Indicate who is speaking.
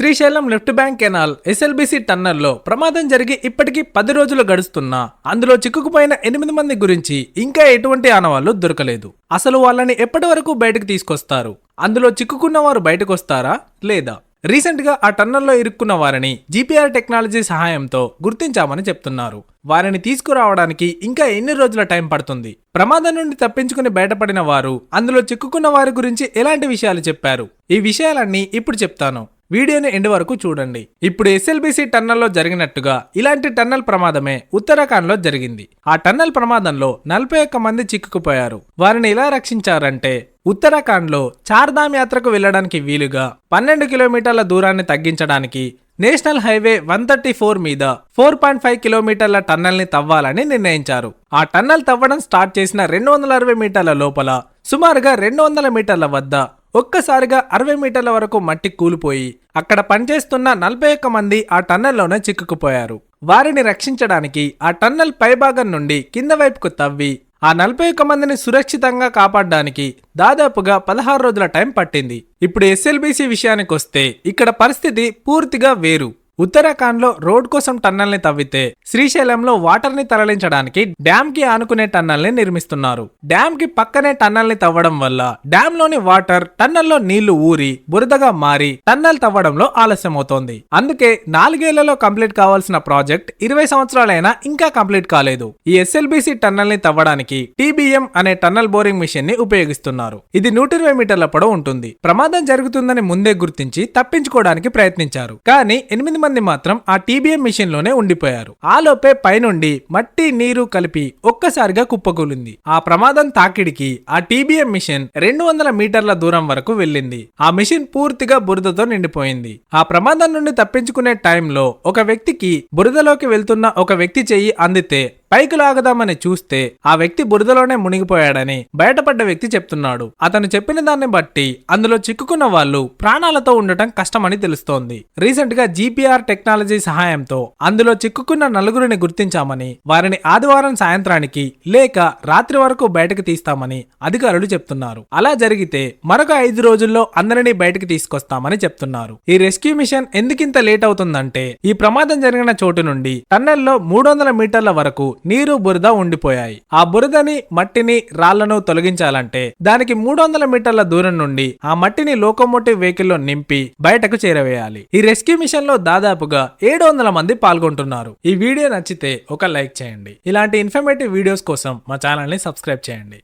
Speaker 1: Srisailam left bank canal SLBC టన్నల్లో ప్రమాదం జరిగి ఇప్పటికీ పది రోజులు గడుస్తున్నా. అందులో చిక్కుకుపోయిన ఎనిమిది మంది గురించి ఇంకా ఎటువంటి ఆనవాళ్ళు దొరకలేదు. అసలు వాళ్ళని ఎప్పటి వరకు బయటకు తీసుకొస్తారు? అందులో చిక్కుకున్న వారు బయటకు వస్తారా లేదా? రీసెంట్గా ఆ టన్నల్లో ఇరుక్కున్న వారిని జీపీఆర్ టెక్నాలజీ సహాయంతో గుర్తించామని చెప్తున్నారు. వారిని తీసుకురావడానికి ఇంకా ఎన్ని రోజుల టైం పడుతుంది? ప్రమాదం నుండి తప్పించుకుని బయటపడిన వారు అందులో చిక్కుకున్న వారి గురించి ఎలాంటి విషయాలు చెప్పారు? ఈ విషయాలన్నీ ఇప్పుడు చెప్తాను. వీడియోని ఎండ్ వరకు చూడండి. ఇప్పుడు ఎస్ఎల్బిసి టన్నల్లో జరిగినట్టుగా ఇలాంటి టన్నల్ ప్రమాదమే ఉత్తరాఖండ్లో జరిగింది. ఆ టన్నల్ ప్రమాదంలో నలభై ఒక్క మంది చిక్కుకుపోయారు. వారిని ఎలా రక్షించారంటే ఉత్తరాఖండ్లో చార్ధామ్ యాత్రకు వెళ్ళడానికి వీలుగా పన్నెండు కిలోమీటర్ల దూరాన్ని తగ్గించడానికి national highway one thirty four మీద ఫోర్ పాయింట్ ఫైవ్ కిలోమీటర్ల టన్నల్ని తవ్వాలని నిర్ణయించారు. ఆ టన్నల్ తవ్వడం స్టార్ట్ చేసిన రెండు వందల అరవై మీటర్ల లోపల సుమారుగా రెండు వందల మీటర్ల వద్ద ఒక్కసారిగా అరవై మీటర్ల వరకు మట్టి కూలిపోయి అక్కడ పనిచేస్తున్న నలభై ఒక్క మంది ఆ టన్నెల్లోనే చిక్కుకుపోయారు. వారిని రక్షించడానికి ఆ టన్నెల్ పైభాగం నుండి కింద వైపుకు తవ్వి ఆ నలభై ఒక్క మందిని సురక్షితంగా కాపాడడానికి దాదాపుగా పదహారు రోజుల టైం పట్టింది. ఇప్పుడు ఎస్ఎల్బిసి విషయానికి వస్తే ఇక్కడ పరిస్థితి పూర్తిగా వేరు. ఉత్తరాఖండ్లో రోడ్ కోసం టన్నల్ని తవ్వితే శ్రీశైలంలో వాటర్ని తరలించడానికి డ్యామ్కి ఆనుకునే టన్నల్ని నిర్మిస్తున్నారు. డ్యామ్కి పక్కనే టన్నల్ని తవ్వడం వల్ల డ్యామ్లోని వాటర్ టన్నల్లో నీళ్ళు ఊరి బురదగా మారి టన్నల్ తవ్వడంలో ఆలస్యమవుతోంది. అందుకే నాలుగేళ్ళలో కంప్లీట్ కావాల్సిన ప్రాజెక్ట్ ఇరవై సంవత్సరాలైనా ఇంకా కంప్లీట్ కాలేదు. ఈ ఎస్ఎల్బిసి టన్నల్ని తవ్వడానికి టీబీఎం అనే టన్నల్ బోరింగ్ మిషన్ని ఉపయోగిస్తున్నారు. ఇది నూట ఇరవై మీటర్ల పొడవు ఉంటుంది. ప్రమాదం జరుగుతుందని ముందే గుర్తించి తప్పించుకోవడానికి ప్రయత్నించారు. కానీ ఎనిమిది మంది మాత్రం ఆ టీబీఎం మిషన్లోనే ఉండిపోయారు ఆలోపే పైనుండి మట్టి నీరు కలిపి ఒక్కసారిగా కుప్పకూలింది. ఆ ప్రమాదం తాకిడికి ఆ టీబీఎం మిషన్ రెండు వందల మీటర్ల దూరం వరకు వెళ్ళింది. ఆ మిషన్ పూర్తిగా బురదతో నిండిపోయింది. ఆ ప్రమాదం నుండి తప్పించుకునే టైంలో ఒక వ్యక్తికి బురదలోకి వెళ్తున్న ఒక వ్యక్తి చెయ్యి అందితే పైకి లాగుదామని చూస్తే ఆ వ్యక్తి బురదలోనే మునిగిపోయాడని బయటపడ్డ వ్యక్తి చెప్తున్నాడు. అతను చెప్పిన దాన్ని బట్టి అందులో చిక్కుకున్న వాళ్ళు ప్రాణాలతో ఉండటం కష్టమని తెలుస్తోంది. రీసెంట్గా జీపీఆర్ టెక్నాలజీ సహాయంతో అందులో చిక్కుకున్న నలుగురిని గుర్తించామని వారిని ఆదివారం సాయంత్రానికి లేక రాత్రి వరకు బయటకు తీస్తామని అధికారులు చెప్తున్నారు. అలా జరిగితే మరొక ఐదు రోజుల్లో అందరినీ బయటకు తీసుకొస్తామని చెప్తున్నారు. ఈ రెస్క్యూ మిషన్ ఎందుకింత లేట్ అవుతుందంటే ఈ ప్రమాదం జరిగిన చోటు నుండి టన్నెల్లో మూడు వందల మీటర్ల వరకు నీరు బురద ఉండిపోయాయి. ఆ బురదని మట్టిని రాళ్ళను తొలగించాలంటే దానికి మూడు వందల మీటర్ల దూరం నుండి ఆ మట్టిని లోకోమోటివ్ వెహికల్లో నింపి బయటకు చేరవేయాలి. ఈ రెస్క్యూ మిషన్లో దాదాపుగా ఏడు వందల మంది పాల్గొంటున్నారు. ఈ వీడియో నచ్చితే ఒక లైక్ చేయండి. ఇలాంటి ఇన్ఫర్మేటివ్ వీడియోస్ కోసం మా ఛానల్ని సబ్స్క్రైబ్ చేయండి.